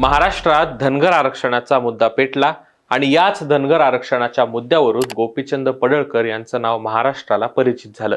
महाराष्ट्रात धनगर आरक्षणाचा मुद्दा पेटला आणि याच धनगर आरक्षणाच्या मुद्द्यावरून गोपीचंद पडळकर यांचं नाव महाराष्ट्राला परिचित झालं.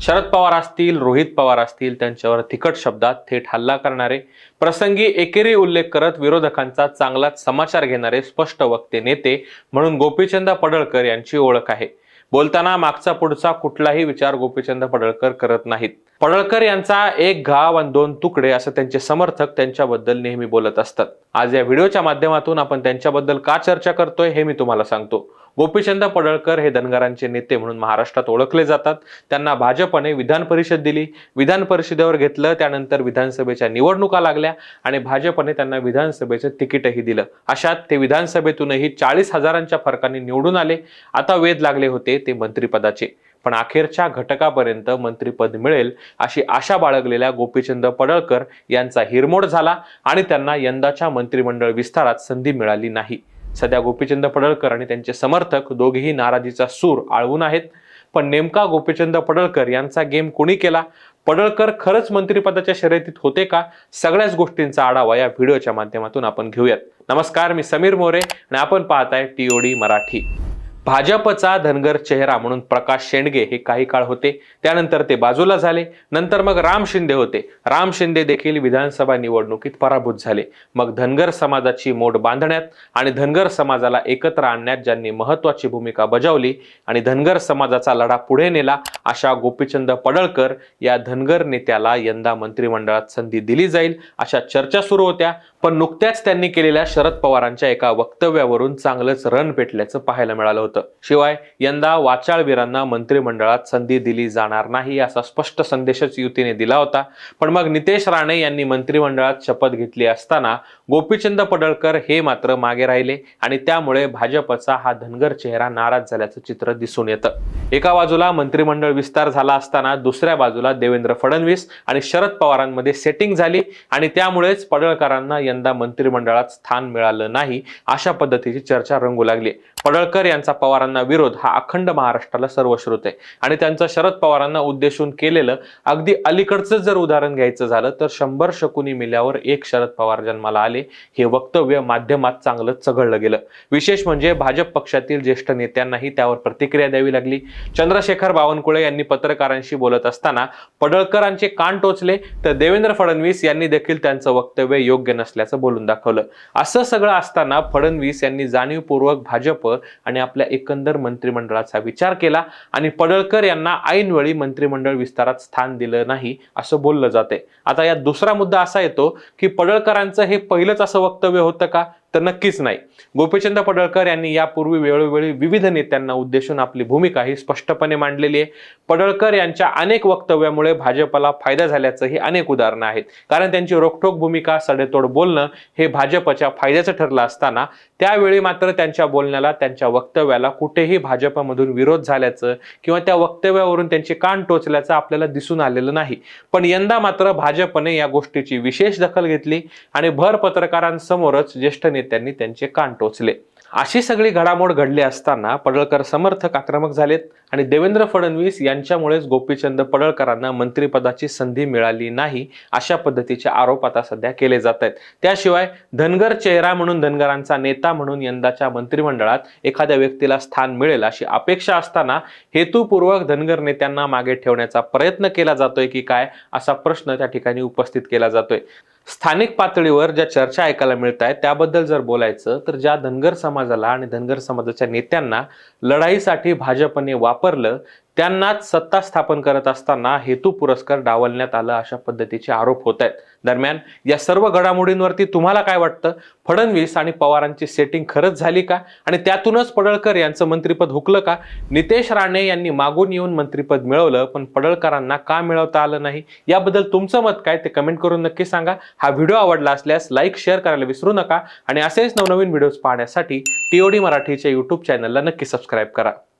शरद पवार असतील रोहित पवार असतील त्यांच्यावर तिखट शब्दात थेट हल्ला करणारे प्रसंगी एकेरी उल्लेख करत विरोधकांचा चांगलाच समाचार घेणारे स्पष्ट वक्ते नेते म्हणून गोपीचंद पडळकर यांची ओळख आहे. बोलताना मागचा पुढचा कुठलाही विचार गोपीचंद पडळकर करत नाहीत. पडळकर यांचा एक गाव आणि दोन तुकडे असं त्यांचे समर्थक त्यांच्याबद्दल नेहमी बोलत असतात. आज या व्हिडिओच्या माध्यमातून आपण त्यांच्याबद्दल का चर्चा करतोय हे मी तुम्हाला सांगतो. गोपीचंद पडळकर हे धनगरांचे नेते म्हणून महाराष्ट्रात ओळखले जातात. त्यांना भाजपने विधान परिषद दिली. विधान परिषदेवर घेतलं त्यानंतर विधानसभेच्या निवडणुका लागल्या आणि भाजपने त्यांना विधानसभेचं तिकीटही दिलं. अशात ते विधानसभेतूनही चाळीस हजारांच्या फरकाने निवडून आले. आता वेध लागले होते ते मंत्रिपदाचे. पण अखेरच्या घटकापर्यंत मंत्रीपद मिळेल अशी आशा बाळगलेल्या गोपीचंद पडळकर यांचा हिरमोड झाला आणि त्यांना यंदाच्या मंत्रिमंडळ विस्तारात संधी मिळाली नाही. सध्या गोपीचंद पडळकर आणि त्यांचे समर्थक दोघेही नाराजीचा सूर आळवून आहेत. पण नेमका गोपीचंद पडळकर यांचा गेम कोणी केला? पडळकर खरंच मंत्रिपदाच्या शर्यतीत होते का? सगळ्याच गोष्टींचा आढावा या व्हिडिओच्या माध्यमातून आपण घेऊयात. नमस्कार मी समीर मोरे आणि आपण पाहताय टीओडी मराठी. भाजपचा धनगर चेहरा म्हणून प्रकाश शेंडगे हे काही काळ होते. त्यानंतर ते बाजूला झाले. नंतर मग राम शिंदे होते. राम शिंदे देखील विधानसभा निवडणुकीत पराभूत झाले. मग धनगर समाजाची मोड बांधण्यात आणि धनगर समाजाला एकत्र आणण्यात ज्यांनी महत्वाची भूमिका बजावली आणि धनगर समाजाचा लढा पुढे नेला अशा गोपीचंद पडळकर या धनगर नेत्याला यंदा मंत्रिमंडळात संधी दिली जाईल अशा चर्चा सुरू होत्या. पण नुकत्याच त्यांनी केलेल्या शरद पवारांच्या एका वक्तव्यावरून चांगलंच रण पेटल्याचं पाहायला मिळालं होतं. शिवाय यंदा वाचाळवीरांना मंत्रिमंडळात संधी दिली जाणार नाही असा स्पष्ट संदेशच युतीने दिला होता. पण मग नितेश राणे यांनी मंत्रिमंडळात शपथ घेतली असताना गोपीचंद पडळकर हे मात्र मागे राहिले आणि त्यामुळे भाजपचा हा धनगर चेहरा नाराज झाल्याचं चित्र दिसून येतं. एका बाजूला मंत्रिमंडळ विस्तार झाला असताना दुसऱ्या बाजूला देवेंद्र फडणवीस आणि शरद पवारांमध्ये सेटिंग झाली आणि त्यामुळेच पडळकरांना यंदा मंत्रिमंडळात स्थान मिळालं नाही अशा पद्धतीची चर्चा रंगू लागली. पडळकर यांचा पवारांना विरोध हा अखंड महाराष्ट्राला सर्वश्रुत आहे. आणि त्यांचं शरद पवारांना उद्देशून केलेलं अगदी अलीकडचं जर उदाहरण घ्यायचं झालं तर शंभर शकुनी मिल्यावर एक शरद पवार जन्माला आले हे वक्तव्य माध्यमात चांगलं चघळलं गेलं. विशेष म्हणजे भाजप पक्षातील ज्येष्ठ नेत्यांनाही त्यावर प्रतिक्रिया द्यावी लागली. चंद्रशेखर बावनकुळे यांनी पत्रकारांशी बोलत असताना पडळकरांचे कान टोचले तर देवेंद्र फडणवीस यांनी देखील त्यांचं वक्तव्य योग्य नसल्याचं बोलून दाखवलं. असं सगळं असताना फडणवीस यांनी जाणीवपूर्वक भाजप आणि आपल्या एकंदर मंत्रिमंडळाचा विचार केला आणि पडळकर यांना ऐनवेळी मंत्रिमंडळ विस्तारात स्थान दिलं नाही असं बोललं जाते आता यात दुसरा मुद्दा असा येतो की पडळकरांचं हे पहिलंच असं वक्तव्य होतं का? तर नक्कीच नाही. गोपीचंद पडळकर यांनी यापूर्वी वेळोवेळी विविध नेत्यांना उद्देशून आपली भूमिका ही स्पष्टपणे मांडलेली आहे. पडळकर यांच्या अनेक वक्तव्यामुळे भाजपला फायदा झाल्याचंही अनेक उदाहरणं आहेत. कारण त्यांची रोखठोक भूमिका सडेतोड बोलणं हे भाजपच्या फायद्याचं ठरलं असताना त्यावेळी मात्र त्यांच्या बोलण्याला त्यांच्या वक्तव्याला कुठेही भाजपमधून विरोध झाल्याचं किंवा त्या वक्तव्यावरून त्यांचे कान टोचल्याचं आपल्याला दिसून आलेलं नाही. पण यंदा मात्र भाजपने या गोष्टीची विशेष दखल घेतली आणि भर पत्रकारांसमोरच ज्येष्ठ नेत्यांनी त्यांचे कान टोचले. अशी सगळी घडामोड घडली असताना पडळकर समर्थक आक्रमक झालेत आणि देवेंद्र फडणवीस यांच्यामुळेच गोपीचंद पडळकरांना मंत्रिपदाची संधी मिळाली नाही अशा पद्धतीचे आरोप आता सध्या केले जात आहेत त्याशिवाय धनगर चेहरा म्हणून धनगरांचा नेता म्हणून यंदाच्या मंत्रिमंडळात एखाद्या व्यक्तीला स्थान मिळेल अशी अपेक्षा असताना हेतुपूर्वक धनगर नेत्यांना मागे ठेवण्याचा प्रयत्न केला जातोय की काय असा प्रश्न त्या ठिकाणी उपस्थित केला जातोय. स्थानिक पातळीवर ज्या चर्चा ऐकायला मिळत आहेत त्याबद्दल जर बोलायचं तर ज्या धनगर समाजाला आणि धनगर समाजाच्या नेत्यांना लढाईसाठी भाजपने वापरलं त्यांनाच सत्ता स्थापन करत असताना हेतू पुरस्कार डावलण्यात आला अशा पद्धतीचे आरोप होत आहेत. दरम्यान या सर्व घडामोडींवरती तुम्हाला काय वाटतं? फडणवीस आणि पवारांची सेटिंग खरंच झाली का? आणि त्यातूनच पडळकर यांचं मंत्रिपद हुकलं का? नितेश राणे यांनी मागून येऊन मंत्रिपद मिळवलं पण पडळकरांना का मिळवता आलं नाही? याबद्दल तुमचं मत काय? ते कमेंट करून नक्की सांगा. हा व्हिडिओ आवडला असल्यास लाईक शेअर करायला विसरू नका. आणि असेच नवनवीन व्हिडिओज पाहण्यासाठी टीओडी मराठीच्या यूट्यूब चॅनलला नक्की सबस्क्राईब करा.